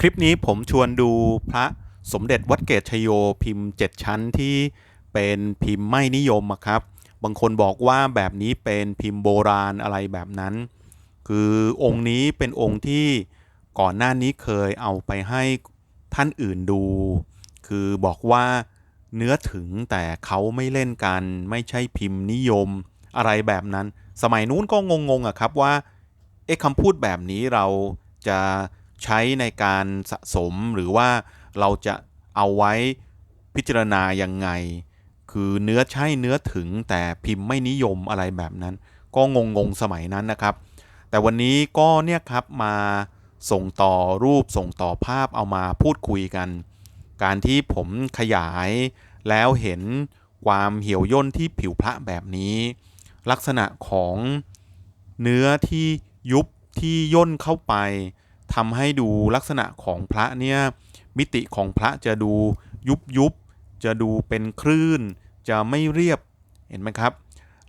คลิปนี้ผมชวนดูพระสมเด็จวัดเกตชโยพิมพ์ 7 ชั้นที่เป็นพิมพ์ไม่นิยมครับ บางคนบอกว่าแบบนี้เป็นพิมพ์โบราณอะไรแบบนั้น คือองค์นี้เป็นองค์ที่ก่อนหน้านี้เคยเอาไปให้ท่านอื่นดู คือบอกว่าเนื้อถึงแต่เขาไม่เล่นกัน ไม่ใช่พิมพ์นิยมอะไรแบบนั้น สมัยนู้นก็งงๆอะครับว่าเอ๊ะคำพูดแบบนี้เราจะ ใช้ในการสะสมหรือว่าเราจะเอาไว้พิจารณายังไง คือเนื้อใช่เนื้อถึงแต่พิมพ์ไม่นิยมอะไรแบบนั้น ก็งงงๆสมัยนั้นนะครับ แต่วันนี้ก็เนี่ยครับมาส่งต่อรูปส่งต่อภาพเอามาพูดคุยกัน การที่ผมขยายแล้วเห็นความเหี่ยวย่นที่ผิวพระแบบนี้ ลักษณะของเนื้อที่ยุบที่ย่นเข้าไป ทำให้ดูลักษณะของพระเนี่ยมิติของพระจะดูยุบยุบจะดูเป็นคลื่น จะไม่เรียบเห็นไหมครับ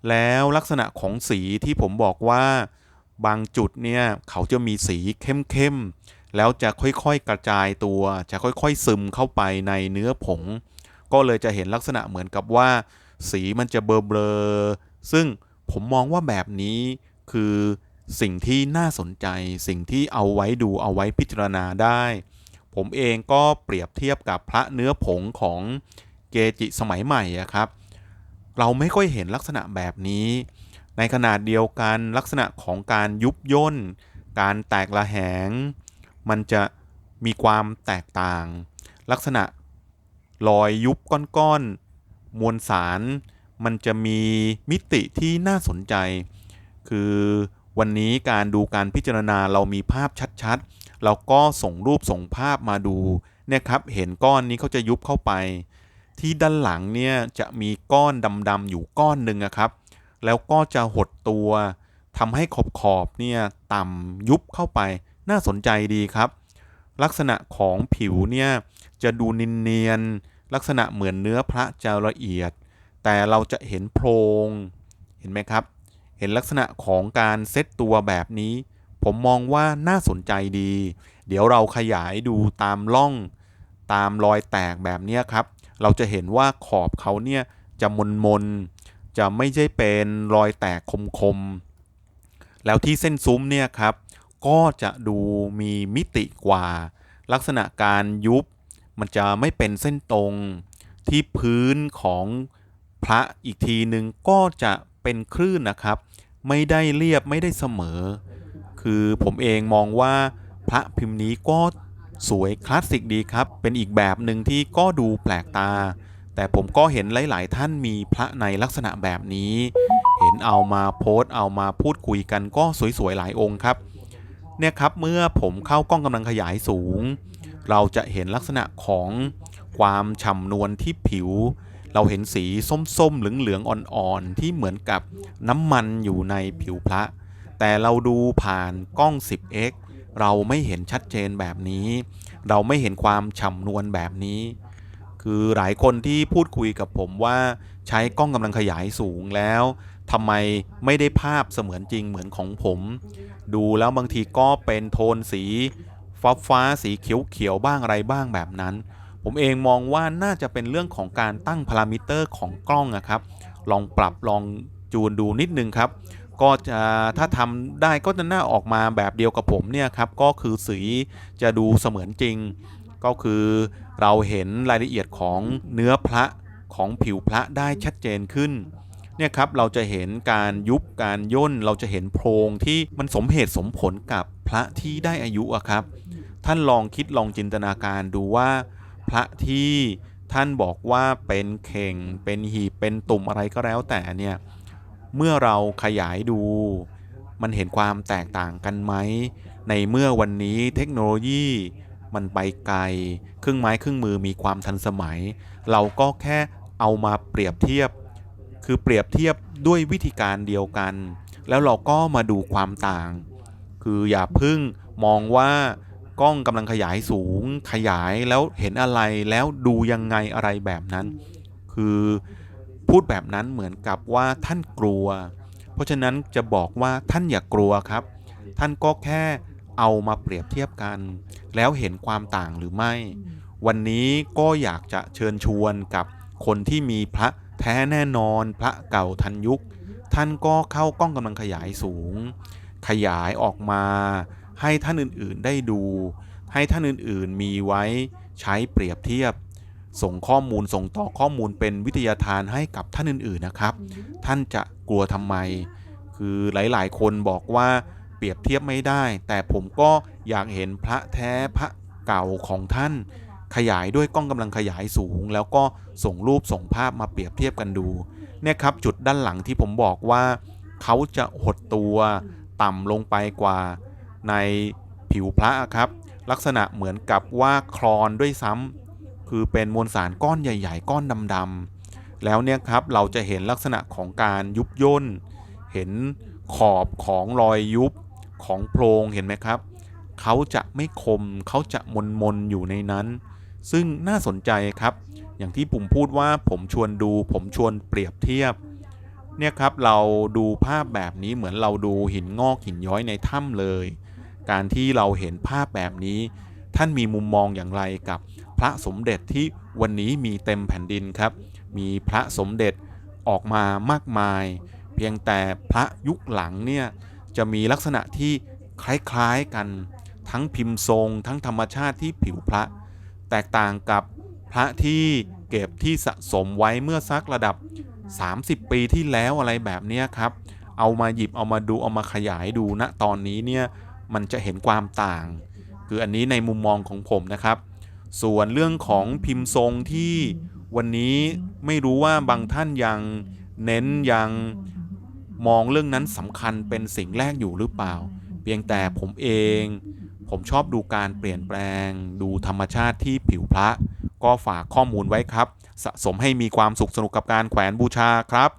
แล้วลักษณะของสีที่ผมบอกว่าบางจุดเนี่ยเขาจะมีสีเข้มๆแล้วจะค่อยๆกระจายตัว จะค่อยๆซึมเข้าไปในเนื้อผง ก็เลยจะเห็นลักษณะเหมือนกับว่า สีมันจะเบลอๆซึ่งผมมองว่าแบบนี้คือ สิ่งที่น่าสนใจ สิ่งที่เอาไว้ดูเอาไว้พิจารณาได้ ผมเองก็เปรียบเทียบกับพระเนื้อผงของเกจิสมัยใหม่อะครับ เราไม่ค่อยเห็นลักษณะแบบนี้ ในขนาดเดียวกันลักษณะของการยุบย่น การแตกระแหง มันจะมีความแตกต่าง ลักษณะรอยยุบก้อนๆ มวลสาร มันจะมีมิติที่น่าสนใจ คือ วันนี้การดูการพิจารณาเรามีภาพชัดๆ เราก็ส่งรูปส่งภาพมาดูเนี่ยครับเห็นก้อนนี้เขาจะยุบเข้าไป ที่ด้านหลังเนี่ยจะมีก้อนดำๆอยู่ก้อนหนึ่งครับ แล้วก็จะหดตัวทำให้ขอบขอบเนี่ยต่ำยุบเข้าไปน่าสนใจดีครับ ลักษณะของผิวเนี่ยจะดูนินเนียนลักษณะเหมือนเนื้อพระจะละเอียด แต่เราจะเห็นโพรงเห็นไหมครับ เห็นลักษณะของการเซตตัวแบบนี้ ผมมองว่าน่าสนใจดี เดี๋ยวเราขยายดูตามล่อง ตามรอยแตกแบบนี้ครับ เราจะเห็นว่าขอบเขาเนี่ยจะมนมนจะไม่ใช่เป็นรอยแตกคมๆ แล้วที่เส้นซุ้มเนี่ยครับ ก็จะดูมีมิติกว่า ลักษณะการยุบ มันจะไม่เป็นเส้นตรงที่พื้นของพระอีกทีหนึ่งก็จะเป็นคลื่นนะครับ ไม่ได้เรียบไม่ได้เสมอ คือผมเองมองว่าพระพิมพ์นี้ก็สวยคลาสสิกดีครับ เป็นอีกแบบหนึ่งที่ก็ดูแปลกตา แต่ผมก็เห็นหลาย ๆ ท่านมีพระในลักษณะแบบนี้ เห็นเอามาโพสเอามาพูดคุยกันก็สวย ๆ หลายองค์ครับ เนี่ยครับเมื่อผมเข้ากล้องกำลังขยายสูง เราจะเห็นลักษณะของความฉ่ำนวลที่ผิว เราเห็นสีส้มๆ เหลืองๆ อ่อนๆ ที่เหมือนกับน้ำมันอยู่ในผิวพระ แต่เราดูผ่านกล้อง 10x เราไม่เห็นชัดเจนแบบนี้ เราไม่เห็นความฉ่ำนวลแบบนี้ คือหลายคนที่พูดคุยกับผมว่าใช้กล้องกำลังขยายสูงแล้วทำไมไม่ได้ภาพเสมือนจริงเหมือนของผม ดูแล้วบางทีก็เป็นโทนสีฟ้าฟ้าสีเขียวเขียวบ้างอะไรบ้างแบบนั้น ผมเองมองว่าน่าจะเป็นเรื่องของการตั้งพารามิเตอร์ของกล้องนะครับ ลองปรับลองจูนดูนิดนึงครับก็จะถ้าทำได้ก็จะน่าออกมาแบบเดียวกับผมเนี่ยครับก็คือสีจะดูเสมือนจริง ก็คือเราเห็นรายละเอียดของเนื้อพระของผิวพระได้ชัดเจนขึ้นเนี่ยครับเราจะเห็นการยุบการย่นเราจะเห็นโพรงที่มันสมเหตุสมผลกับพระที่ได้อายุอะครับ ท่านลองคิดลองจินตนาการดูว่า พระที่ท่านบอกว่าเป็นเข่ง เป็นหีบ เป็นตุ่มอะไรก็แล้วแต่เนี่ย เมื่อเราขยายดู มันเห็นความแตกต่างกันไหม ในเมื่อวันนี้เทคโนโลยีมันไปไกล เครื่องไม้เครื่องมือมีความทันสมัย เราก็แค่เอามาเปรียบเทียบ คือเปรียบเทียบด้วยวิธีการเดียวกัน แล้วเราก็มาดูความต่าง คืออย่าพึ่งมองว่า กล้องกำลังขยายสูง ขยายแล้วเห็นอะไรแล้วดูยังไงอะไรแบบนั้น คือพูดแบบนั้นเหมือนกับว่าท่านกลัว เพราะฉะนั้นจะบอกว่าท่านอย่ากกลัวครับ ท่านก็แค่เอามาเปรียบเทียบกัน แล้วเห็นความต่างหรือไม่ วันนี้ก็อยากจะเชิญชวนกับคนที่มีพระแท้แน่นอนพระเก่าทันยุค ท่านก็เข้ากล้องกำลังขยายสูง ขยายออกมา ให้ท่านอื่นๆได้ดู ให้ท่านอื่นๆมีไว้ใช้เปรียบเทียบ ส่งข้อมูลส่งต่อข้อมูลเป็นวิทยาทานให้กับท่านอื่นๆนะครับ ท่านจะกลัวทำไม คือหลายๆ คนบอกว่าเปรียบเทียบไม่ได้ แต่ผมก็อยากเห็นพระแท้พระเก่าของท่าน ขยายด้วยกล้องกำลังขยายสูง แล้วก็ส่งรูปส่งภาพมาเปรียบเทียบกันดูเนี่ยครับจุดด้านหลังที่ผมบอกว่าเขาจะหดตัวต่ำลงไปกว่า ในผิวพระครับลักษณะเหมือนกับว่าคลอนด้วยซ้ำคือเป็นมวลสารก้อนใหญ่ ๆ ก้อนดำๆแล้วเนี่ยครับเราจะเห็นลักษณะของการยุบย่น เห็นขอบของรอยยุบของโพรงเห็นไหมครับเขาจะไม่คมเขาจะมนมนๆอยู่ในนั้น ซึ่งน่าสนใจครับ อย่างที่ผมพูดว่าผมชวนดูผมชวนเปรียบเทียบเนี่ยครับเราดูภาพแบบนี้เหมือนเราดูหินงอกหินย้อยในถ้ำเลย การที่เราเห็นภาพแบบนี้ ท่านมีมุมมองอย่างไรกับพระสมเด็จที่วันนี้มีเต็มแผ่นดินครับ มีพระสมเด็จออกมามากมาย เพียงแต่พระยุคหลังเนี่ยจะมีลักษณะที่คล้ายๆกันทั้งพิมพ์ทรง ทั้งธรรมชาติที่ผิวพระ แตกต่างกับพระที่เก็บที่สะสมไว้เมื่อสักระดับ 30 ปีที่แล้วอะไรแบบนี้ครับ เอามาหยิบเอามาดูเอามาขยายดูณตอนนี้เนี่ย มันจะเห็นความต่าง คืออันนี้ในมุมมองของผมนะครับ ส่วนเรื่องของพิมพ์ทรงที่วันนี้ไม่รู้ว่าบางท่านยังเน้นยังมองเรื่องนั้นสำคัญเป็นสิ่งแรกอยู่หรือเปล่า เพียงแต่ผมเอง ผมชอบดูการเปลี่ยนแปลง ดูธรรมชาติที่ผิวพระ ก็ฝากข้อมูลไว้ครับ สะสมให้มีความสุขสนุกกับการแขวนบูชาครับ